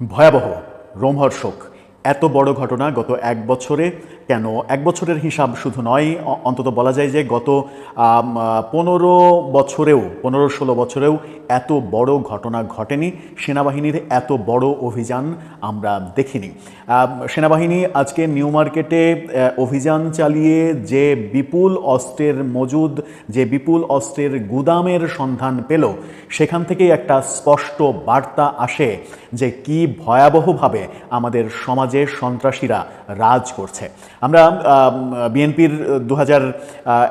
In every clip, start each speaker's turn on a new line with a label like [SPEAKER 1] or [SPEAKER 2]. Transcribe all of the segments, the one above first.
[SPEAKER 1] ভয়াবহ রোমহর্ষক। এত বড় ঘটনা গত এক বছরে কেন? এক বছরের হিসাব শুধু নয় অন্তত বলা যায় যে গত পনেরো বছরেও, পনেরো ষোলো বছরেও এত বড় ঘটনা ঘটেনি। সেনাবাহিনীর এত বড় অভিযান আমরা দেখিনি। সেনাবাহিনী আজকে নিউ মার্কেটে অভিযান চালিয়ে যে বিপুল অস্ত্রের মজুদ, যে বিপুল অস্ত্রের গুদামের সন্ধান পেল, সেখান থেকেই একটা স্পষ্ট বার্তা আসে যে কি ভয়াবহভাবে আমাদের সমাজে সন্ত্রাসীরা রাজ করছে। আমরা বিএনপির দু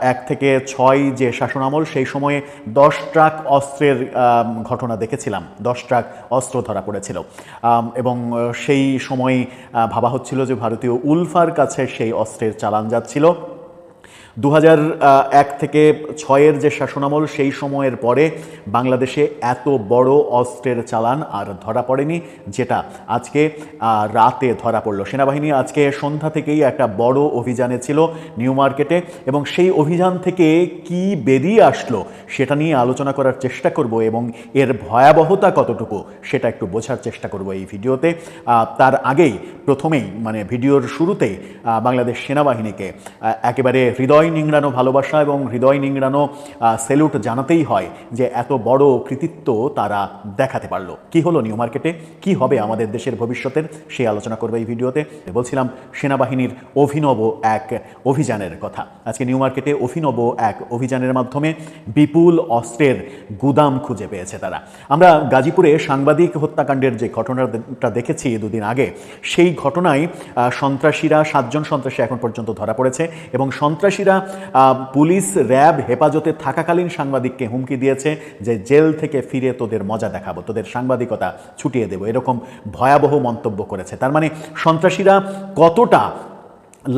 [SPEAKER 1] এক থেকে ছয় যে শাসনামল সেই সময়ে দশ ট্রাক অস্ত্রের ঘটনা দেখেছিলাম। দশ ট্রাক অস্ত্র ধরা পড়েছিল। এবং সেই সময় ভাবা হচ্ছিল যে ভারতীয় উলফার কাছে সেই অস্ত্রের চালান যাচ্ছিল। দু এক থেকে ছয়ের যে শাসনামল সেই সময়ের পরে বাংলাদেশে এত বড় অস্ত্রের চালান আর ধরা পড়েনি, যেটা আজকে রাতে ধরা পড়ল। সেনাবাহিনী আজকে সন্ধ্যা থেকেই একটা বড় অভিযানে ছিল নিউ মার্কেটে, এবং সেই অভিযান থেকে কি বেরিয়ে আসলো সেটা নিয়ে আলোচনা করার চেষ্টা করব, এবং এর ভয়াবহতা কতটুকু সেটা একটু বোঝার চেষ্টা করব এই ভিডিওতে। তার আগেই, প্রথমেই মানে ভিডিওর শুরুতেই বাংলাদেশ সেনাবাহিনীকে একেবারে হৃদয় নিংড়ানো ভালোবাসা এবং হৃদয় নিংড়ানো সেলুট জানাতেই হয় যে এত বড় কৃতিত্ব তারা দেখাতে পারল। কি হলো নিউ মার্কেটে কি হবে আমাদের দেশের ভবিষ্যতের? সেই আলোচনা করবে এই ভিডিওতে। বলছিলাম, সেনাবাহিনীর অভিনব এক অভিযানের কথা। আজকে নিউ মার্কেটে অভিনব এক অভিযানের মাধ্যমে বিপুল অস্ত্রের গুদাম খুঁজে পেয়েছে তারা। আমরা গাজীপুরে সাংবাদিক হত্যাকাণ্ডের যে ঘটনাটা দেখেছি দুদিন আগে, সেই ঘটনায় সন্ত্রাসীরা, সাতজন সন্ত্রাসী এখন পর্যন্ত ধরা পড়েছে এবং সন্ত্রাসীরা পুলিশ র্যাব হেফাজতে থাকাকালীন সাংবাদিককে হুমকি দিয়েছে যে জেল থেকে ফিরে তোদের মজা দেখাবো, তোদের সাংবাদিকতা ছুটিয়ে দেবো, এরকম ভয়াবহ মন্তব্য করেছে। তার মানে সন্ত্রাসীরা কতটা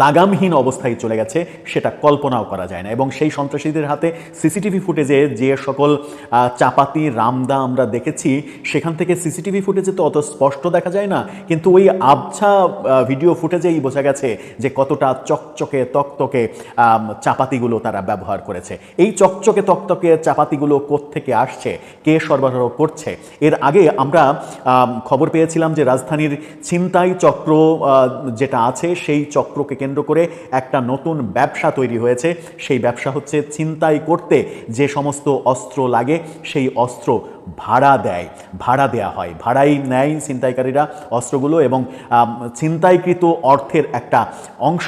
[SPEAKER 1] লাগামহীন অবস্থায় চলে গেছে, সেটা কল্পনাও করা যায় না। এবং সেই সন্ত্রাসীদের হাতে সিসিটিভি ফুটেজে যে সকল চাপাতি, রামদা আমরা দেখেছি, সেখান থেকে সিসিটিভি ফুটেজে তো অত স্পষ্ট দেখা যায় না। কিন্তু ওই আবছা ভিডিও ফুটেজেই বোঝা গেছে যে কতটা চকচকে, তকতকে চাপাতিগুলো তারা ব্যবহার করেছে। এই চকচকে, তকতকে চাপাতিগুলো কোত্থেকে আসছে? কে সরবরাহ করছে? এর আগে আমরা খবর পেয়েছিলাম যে রাজধানীর ছিনতাই চক্র যেটা আছে, সেই চক্রকে কেন্দ্র করে একটা নতুন ব্যবসা তৈরি হয়েছে। সেই ব্যবসা হচ্ছে ছিনতাই করতে যে সমস্ত অস্ত্র লাগে, সেই অস্ত্র ভাড়া দেয়, ভাড়া দেয়া হয়। ভাড়াই নেয় ছিনতাইকারীরা অস্ত্রগুলো এবং ছিনতাইকৃত অর্থের একটা অংশ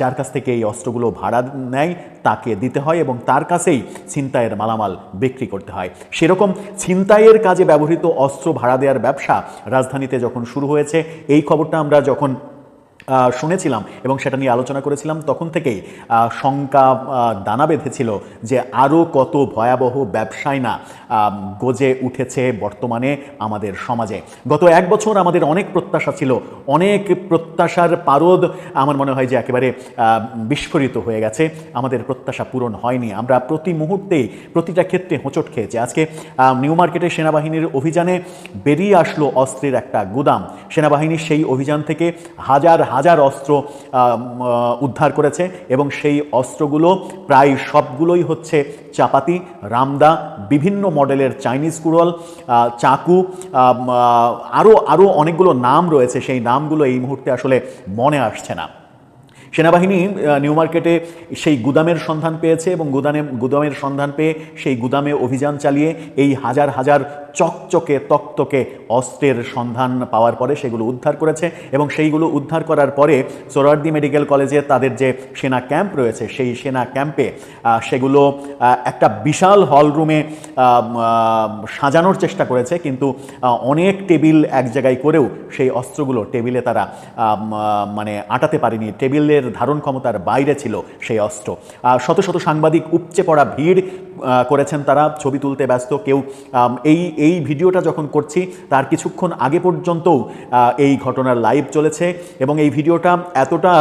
[SPEAKER 1] যার কাছ থেকে এই অস্ত্রগুলো ভাড়া নেয়, তাকে দিতে হয় এবং তার কাছেই ছিনতাইয়ের মালামাল বিক্রি করতে হয়। সেরকম ছিনতাইয়ের কাজে ব্যবহৃত অস্ত্র ভাড়া দেওয়ার ব্যবসা রাজধানীতে যখন শুরু হয়েছে, এই খবরটা আমরা যখন শুনেছিলাম এবং সেটা নিয়ে আলোচনা করেছিলাম, তখন থেকেই শঙ্কা দানা বেঁধেছিল যে আরও কত ভয়াবহ ব্যবসায় না গজে উঠেছে বর্তমানে আমাদের সমাজে। গত এক বছর আমাদের অনেক প্রত্যাশা ছিল, অনেক প্রত্যাশার পারদ আমার মনে হয় যে একেবারে বিস্ফোরিত হয়ে গেছে। আমাদের প্রত্যাশা পূরণ হয়নি। আমরা প্রতি মুহূর্তেই প্রতিটা ক্ষেত্রে হোঁচট খেয়েছি। আজকে নিউ মার্কেটে সেনাবাহিনীর অভিযানে বেরিয়ে আসলো অস্ত্রের একটা গুদাম। সেনাবাহিনীর সেই অভিযান থেকে হাজার হাজার অস্ত্র আহ, আহ, উদ্ধার করেছে এবং সেই অস্ত্রগুলো প্রায় সবগুলোই হচ্ছে চাপাতি রামদা বিভিন্ন মডেলের চাইনিজ কুড়ল চাকু আরও আরও অনেকগুলো নাম রয়েছে। সেই নামগুলো এই মুহূর্তে আসলে মনে আসছে না। সেনাবাহিনী নিউ মার্কেটে সেই গুদামের সন্ধান পেয়েছে এবং গুদামে, গুদামের সন্ধান পেয়ে সেই গুদামে অভিযান চালিয়ে এই হাজার হাজার চকচকে, তকতকে অস্ত্রের সন্ধান পাওয়ার পরে সেগুলো উদ্ধার করেছে এবং সেইগুলো উদ্ধার করার পরে সোরারদি মেডিকেল কলেজে তাদের যে সেনা ক্যাম্প রয়েছে, সেই সেনা ক্যাম্পে সেগুলো একটা বিশাল হল রুমে সাজানোর চেষ্টা করেছে কিন্তু অনেক টেবিল এক জায়গায় করেও সেই অস্ত্রগুলো টেবিলে তারা মানে আটাতে পারেনি। টেবিলের ধারণ ক্ষমতার বাইরে ছিল সেই অস্ত্র। শত শত সাংবাদিক উপচে পড়া ভিড় করেছেন তারা, ছবি তুলতে ব্যস্ত কেউ। এই এই ভিডিওটা যখন করছি, তার কিছুক্ষণ আগে পর্যন্তও এই ঘটনার লাইভ চলেছে এবং এই ভিডিওটা এতটা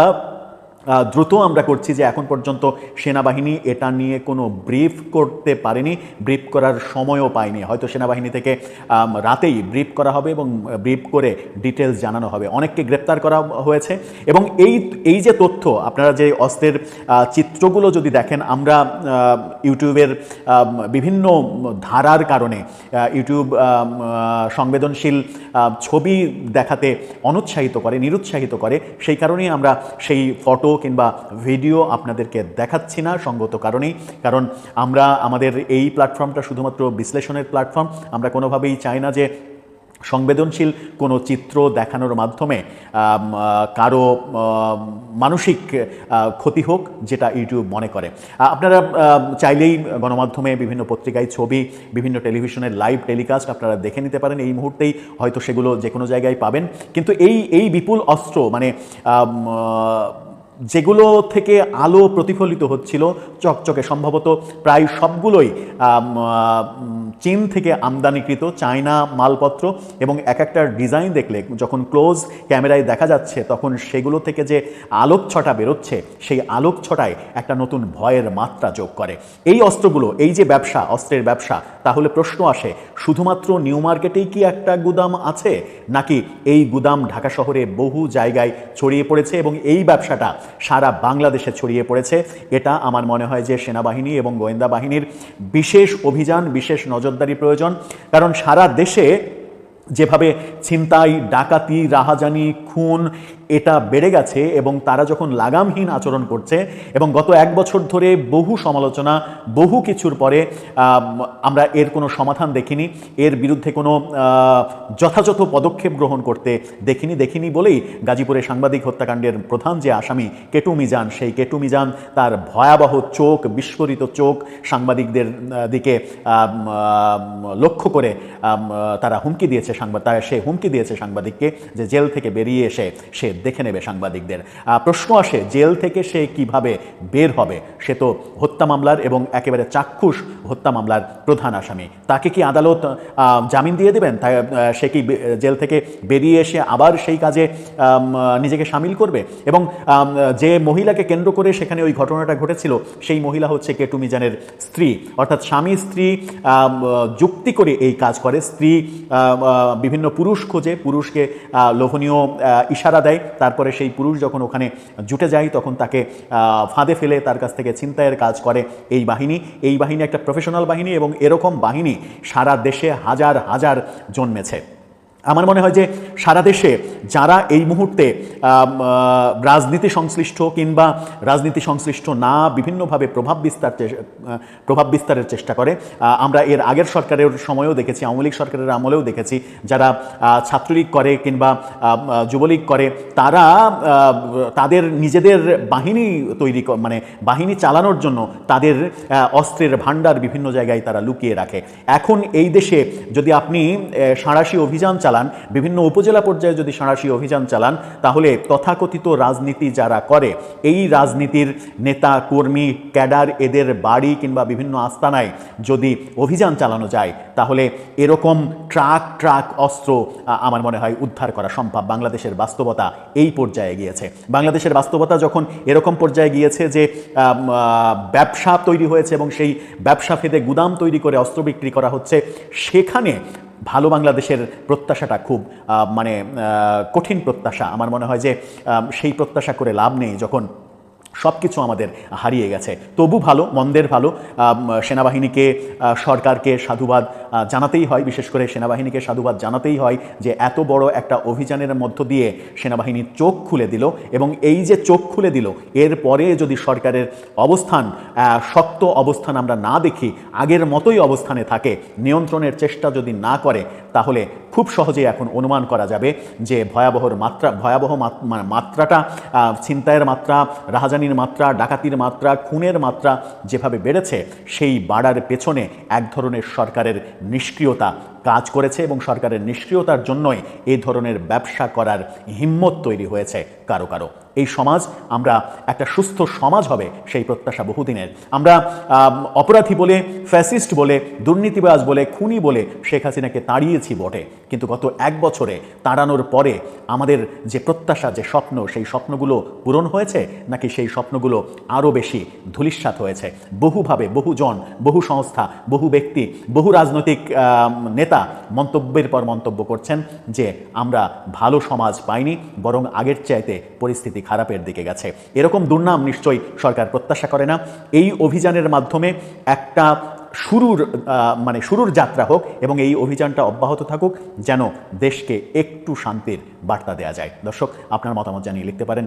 [SPEAKER 1] দ্রুত আমরা করছি যে এখন পর্যন্ত সেনাবাহিনী এটা নিয়ে কোনো ব্রিফ করতে পারেনি, ব্রিফ করার সময়ও পায়নি। হয়তো সেনাবাহিনী থেকে রাতেই ব্রিফ করা হবে এবং ব্রিফ করে ডিটেলস জানানো হবে। অনেককে গ্রেপ্তার করা হয়েছে এবং এই এই যে তথ্য, আপনারা যে অস্ত্রের চিত্রগুলো যদি দেখেন, আমরা ইউটিউবের বিভিন্ন ধারার কারণে ইউটিউব সংবেদনশীল ছবি দেখাতে অনুৎসাহিত করে, নিরুৎসাহিত করে, সেই কারণেই আমরা সেই ফটো কিংবা ভিডিও আপনাদেরকে দেখাচ্ছি না, সঙ্গত কারণেই। কারণ আমরা আমাদের এই প্ল্যাটফর্মটা শুধুমাত্র বিশ্লেষণের প্ল্যাটফর্ম। আমরা কোনোভাবেই চাই না যে সংবেদনশীল কোনো চিত্র দেখানোর মাধ্যমে কারও মানসিক ক্ষতি হোক, যেটা ইউটিউব মনে করে। আপনারা চাইলেই গণমাধ্যমে বিভিন্ন পত্রিকায় ছবি, বিভিন্ন টেলিভিশনের লাইভ টেলিকাস্ট আপনারা দেখে নিতে পারেন। এই মুহূর্তেই হয়তো সেগুলো যে কোনো জায়গায় পাবেন। কিন্তু এই এই বিপুল অস্ত্র মানে যেগুলো থেকে আলো প্রতিফলিত হচ্ছিল, চকচকে সম্ভবত প্রায় সবগুলোই চীন থেকে আমদানিকৃত চায়না মালপত্র এবং এক একটা ডিজাইন দেখলে যখন ক্লোজ ক্যামেরায় দেখা যাচ্ছে, তখন সেগুলো থেকে যে আলোক ছটা বেরোচ্ছে, সেই আলোক ছটায় একটা নতুন ভয়ের মাত্রা যোগ করে। এই অস্ত্রগুলো, এই যে ব্যবসা, অস্ত্রের ব্যবসা, তাহলে প্রশ্ন আসে, শুধুমাত্র নিউ মার্কেটেই কি একটা গুদাম আছে? নাকি এই গুদাম ঢাকা শহরে বহু জায়গায় ছড়িয়ে পড়েছে এবং এই ব্যবসাটা সারা বাংলাদেশে ছড়িয়ে পড়েছে। এটা আমার মনে হয় যে সেনাবাহিনী এবং গোয়েন্দা বাহিনীর বিশেষ অভিযান, বিশেষ নজরদারি প্রয়োজন। কারণ সারা দেশে যেভাবে ছিনতাই, ডাকাতি, রাহাজানি খুন, এটা বেড়ে গেছে এবং তারা যখন লাগামহীন আচরণ করছে এবং গত এক বছর ধরে বহু সমালোচনা, বহু কিছুর পরে আমরা এর কোনো সমাধান দেখিনি। এর বিরুদ্ধে কোনো যথাযথ পদক্ষেপ গ্রহণ করতে দেখিনি। দেখিনি বলেই গাজীপুরে সাংবাদিক হত্যাকাণ্ডের প্রধান যে আসামি কেটু মিজান, সেই কেটু মিজান তার ভয়াবহ চোখ, বিস্ফোরিত চোখ সাংবাদিকদের দিকে লক্ষ্য করে তারা হুমকি দিয়েছে সাংবাদ সে হুমকি দিয়েছে সাংবাদিককে যে জেল থেকে বেরিয়ে এসে সে দেখে নেবে সাংবাদিকদের। প্রশ্ন আসে, জেল থেকে সে কীভাবে বের হবে? সে তো হত্যা মামলার এবং একেবারে চাক্ষুষ হত্যা মামলার প্রধান আসামি। তাকে কি আদালত জামিন দিয়ে দেবেন? সে কি জেল থেকে বেরিয়ে এসে আবার সেই কাজে নিজেকে সামিল করবে? এবং যে মহিলাকে কেন্দ্র করে সেখানে ওই ঘটনাটা ঘটেছিল, সেই মহিলা হচ্ছে কেটু মিজানের স্ত্রী। অর্থাৎ স্বামী, স্ত্রী যুক্তি করে এই কাজ করে। স্ত্রী বিভিন্ন পুরুষ খোঁজে, পুরুষকে লোভনীয় ইশারা দেয়। তারপরে সেই পুরুষ যখন ওখানে জুটে যায়, তখন তাকে ফাঁদে ফেলে তার কাছ থেকে ছিনতাইয়ের কাজ করে এই বাহিনী। এই বাহিনী একটা প্রফেশনাল বাহিনী এবং এরকম বাহিনী সারা দেশে হাজার হাজার জন্মেছে। আমার মনে হয় যে সারা দেশে যারা এই মুহূর্তে রাজনীতি সংশ্লিষ্ট কিংবা রাজনীতি সংশ্লিষ্ট না বিভিন্নভাবে প্রভাব বিস্তার প্রভাব বিস্তারের চেষ্টা করে আমরা এর আগের সরকারের সময়ও দেখেছি, আওয়ামী লীগ সরকারের আমলেও দেখেছি, যারা ছাত্রলীগ করে কিংবা যুবলীগ করে, তারা তাদের নিজেদের বাহিনী তৈরি মানে বাহিনী চালানোর জন্য তাদের অস্ত্রের ভাণ্ডার বিভিন্ন জায়গায় তারা লুকিয়ে রাখে। এখন এই দেশে যদি আপনি সাঁড়াশি অভিযান চালান বিভিন্ন উপজেলা পর্যায়ে যদি সাঁড়াশি অভিযান চালান, তাহলে তথাকথিত রাজনীতি যারা করে, এই রাজনীতির নেতা, কর্মী, ক্যাডার, এদের বাড়ি কিংবা বিভিন্ন আস্তানায় যদি অভিযান চালানো যায়, তাহলে এরকম ট্রাক ট্রাক অস্ত্র আমার মনে হয় উদ্ধার করা সম্ভব। বাংলাদেশের বাস্তবতা এই পর্যায়ে গিয়েছে। বাংলাদেশের বাস্তবতা যখন এরকম পর্যায়ে গিয়েছে যে ব্যবসা তৈরি হয়েছে এবং সেই ব্যবসা ফেদে গুদাম তৈরি করে অস্ত্র বিক্রি করা হচ্ছে, সেখানে ভালো বাংলাদেশের প্রত্যাশাটা খুব মানে কঠিন প্রত্যাশা। আমার মনে হয় যে সেই প্রত্যাশা করে লাভ নেই যখন সব কিছু আমাদের হারিয়ে গেছে। তবু ভালো, মন্দের ভালো সেনাবাহিনীকে সরকারকে সাধুবাদ জানাতেই হয়। বিশেষ করে সেনাবাহিনীকে সাধুবাদ জানাতেই হয় যে এত বড় একটা অভিযানের মধ্য দিয়ে সেনাবাহিনী চোখ খুলে দিল এবং এই যে চোখ খুলে দিল এরপরে যদি সরকারের অবস্থান শক্ত অবস্থান আমরা না দেখি, আগের মতোই অবস্থানে থাকে, নিয়ন্ত্রণের চেষ্টা যদি না করে, তাহলে খুব সহজেই এখন অনুমান করা যাবে যে ভয়াবহর মাত্রা, ভয়াবহ মাত- মাত্রাটা ছিনতাইয়ের মাত্রা রাহাজানির মাত্রা, ডাকাতির মাত্রা, খুনের মাত্রা যেভাবে বেড়েছে, সেই বাড়ার পেছনে এক ধরনের সরকারের নিষ্ক্রিয়তা কাজ করেছে এবং সরকারের নিষ্ক্রিয়তার জন্যই এই ধরনের ব্যবসা করার হিম্মত তৈরি হয়েছে কারও কারও। এই সমাজ আমরা একটা সুস্থ সমাজ হবে সেই প্রত্যাশা বহুদিনের। আমরা আম, অপরাধী বলে ফ্যাসিস্ট বলে দুর্নীতিবাজ বলে খুনি বলে শেখ হাসিনাকে তাড়িয়েছি বটে। কিন্তু গত এক বছরে তাড়ানোর পরে আমাদের যে প্রত্যাশা যে স্বপ্ন সেই স্বপ্নগুলো পূরণ হয়েছে নাকি সেই স্বপ্নগুলো আরও বেশি ধূলিসাৎ হয়েছে? বহুভাবে বহুজন বহু সংস্থা বহু ব্যক্তি বহু রাজনৈতিক নেতা মন্তব্যের পর মন্তব্য করছেন যে আমরা ভালো সমাজ পাইনি বরং আগের চাইতে পরিস্থিতি খারাপের দিকে গেছে। এরকম দুর্নাম নিশ্চয়ই সরকার প্রত্যাশা করে না। এই অভিযানের মাধ্যমে একটা শুরুর মানে শুরুর যাত্রা হোক এবং এই অভিযানটা অব্যাহত থাকুক, যেন দেশকে একটু শান্তির বার্তা দেওয়া যায়। দর্শক, আপনার মতামত জানিয়ে লিখতে পারেন।